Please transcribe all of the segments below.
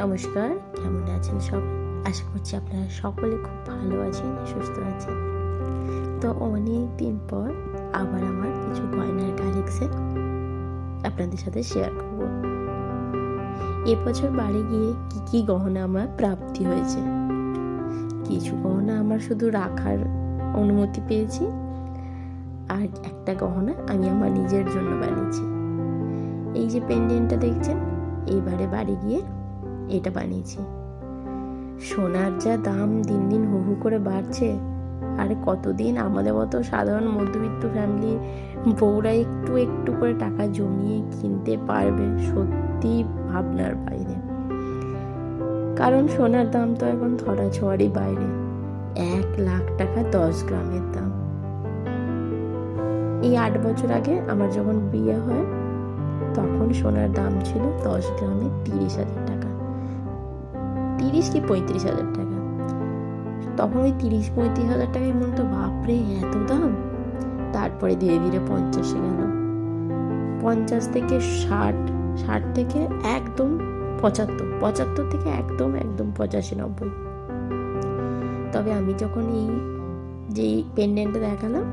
নমস্কার, কেমন আছেন সব? আশা করছি আপনারা সকলে খুব ভালো আছেন, সুস্থ আছেন। তো অনেক দিন পর আবার আমার কিছু গয়নার কালেকশন আপনাদের সাথে শেয়ার করব। এবছর বাড়ি গিয়ে কি কি গহনা আমার প্রাপ্তি হয়েছে? কিছু গহনা আমার শুধু রাখার অনুমতি পেয়েছি, আর একটা গহনা আমি আমার নিজের জন্য বানিয়েছি। এই যে পেন্ডেন্টটা দেখছেন এইবারে বাড়ি গিয়ে এটা বানিয়েছি। সোনার যা দাম দিন দিন হু হু করে বাড়ছে, আর কতদিন আমাদের মতো সাধারণ মধ্যবিত্ত ফ্যামিলি বউরা একটু একটু করে টাকা জমিয়ে কিনতে পারবে সত্যি ভাবনার বাইরে। কারণ সোনার দাম তো এখন ধরা ছোঁয়ারই বাইরে। এক লাখ টাকা দশ গ্রামের দাম। এই আট বছর আগে আমার যখন বিয়ে হয়, তখন সোনার দাম ছিল দশ গ্রামে তিরিশ হাজার টাকা। তিরিশ কি পঁয়ত্রিশ হাজার টাকা? তখন ওই তিরিশ পঁয়ত্রিশ হাজার টাকায় মনে তো বাপরে, এত দাম? তারপরে ধীরে ধীরে পঞ্চাশে গেল। পঞ্চাশ থেকে ষাট ষাট থেকে একদম পঁচাত্তর পঁচাত্তর থেকে একদম একদম পঁচাশি, নব্বই। তবে আমি যখন এই যেই পেন্ডেন্টটা দেখালাম,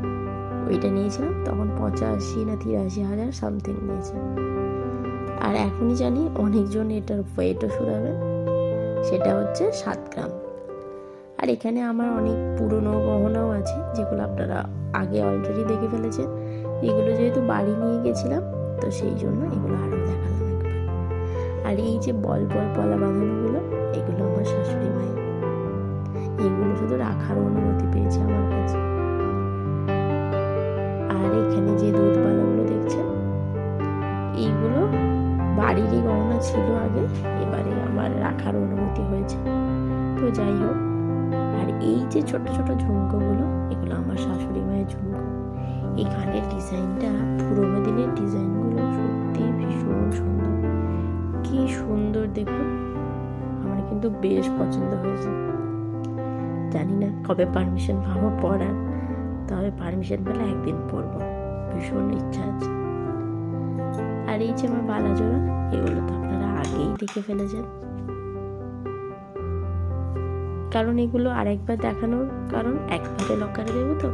ওইটা নিয়েছিলাম, তখন পঁচাশি না তিরাশি হাজার সামথিং নিয়েছে। আর এখনই জানি অনেকজন এটার ওয়েটও শুধাবে। সেটা হচ্ছে সাত গ্রাম। আর এখানে আমার অনেক পুরনো গহনাও আছে, যেগুলো আপনারা আগে অলরেডি দেখে ফেলেছেন। এগুলো যেহেতু বাড়ি নিয়ে গেছিলাম, তো সেই জন্য এগুলো আরও দেখালাম একবার। আর এই যে বল বল পলা বাঁধানোগুলো, এগুলো আমার শাশুড়ি মায়ের। এগুলো শুধু রাখার অনুমতি পেয়েছে আমার কাছে। আর এখানে যে দুধবালাগুলো বাড়িরই গহনা ছিল আগে, এবারে আমার রাখার অনুমতি হয়েছে। তো যাই হোক, আর এই যে ছোট ছোট ঝুমকোগুলো, এগুলো আমার শাশুড়ি মায়ের ঝুমকো। এখানের ডিজাইনটা, পুরোনো দিনের ডিজাইনগুলো সত্যি ভীষণ সুন্দর। কি সুন্দর দেখুন, আমার কিন্তু বেশ পছন্দ হয়েছে। জানি না কবে পারমিশন পাবো পড়ার তবে পারমিশন পেলে একদিন পড়ব ভীষণ ইচ্ছা আছে। আর এই যে আমার বালা জোড়া, এগুলো তো আপনারা আগেই দেখে ফেলেছেন। কারণ এগুলো আরেকবার দেখানোর কারণ, একবারে লকারে দেবো তো।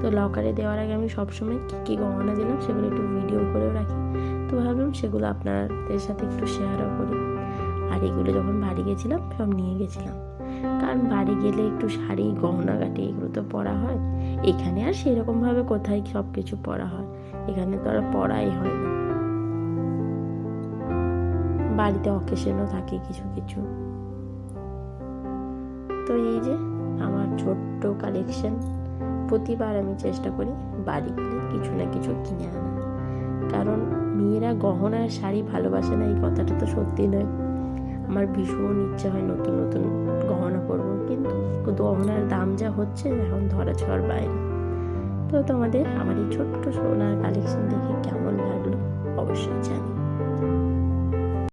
তো লকারে দেওয়ার আগে আমি সবসময় কী কী গহনা দিলাম সেগুলো একটু ভিডিও করেও রাখি। তো ভাবলাম সেগুলো আপনাদের সাথে একটু শেয়ারও করি। আর এগুলো যখন বাড়ি গেছিলাম সব নিয়ে গেছিলাম। কারণ বাড়ি গেলে একটু শাড়ি, গহনা গাটি, এগুলো তো পরা হয়। এখানে আর সেরকমভাবে কোথায় সব কিছু পরা হয়। এখানে তো আর পড়াই হয় না। বাড়িতে অকেশনও থাকে কিছু কিছু। তো এই যে আমার ছোট্ট কালেকশন প্রতিবার আমি চেষ্টা করি বাড়ি গেলে কিছু না কিছু কিনে আনা কারণ মেয়েরা গহনা আর শাড়ি ভালোবাসে না, এই কথাটা তো সত্যি নয়। আমার ভীষণ ইচ্ছা হয় নতুন নতুন গহনা করব কিন্তু গহনার দাম যা হচ্ছে এখন ধরা ছোঁয়ার বাইরে। তো তোমাদের আমার এই ছোট্ট সোনার কালেকশন দেখে কেমন লাগল অবশ্যই জানি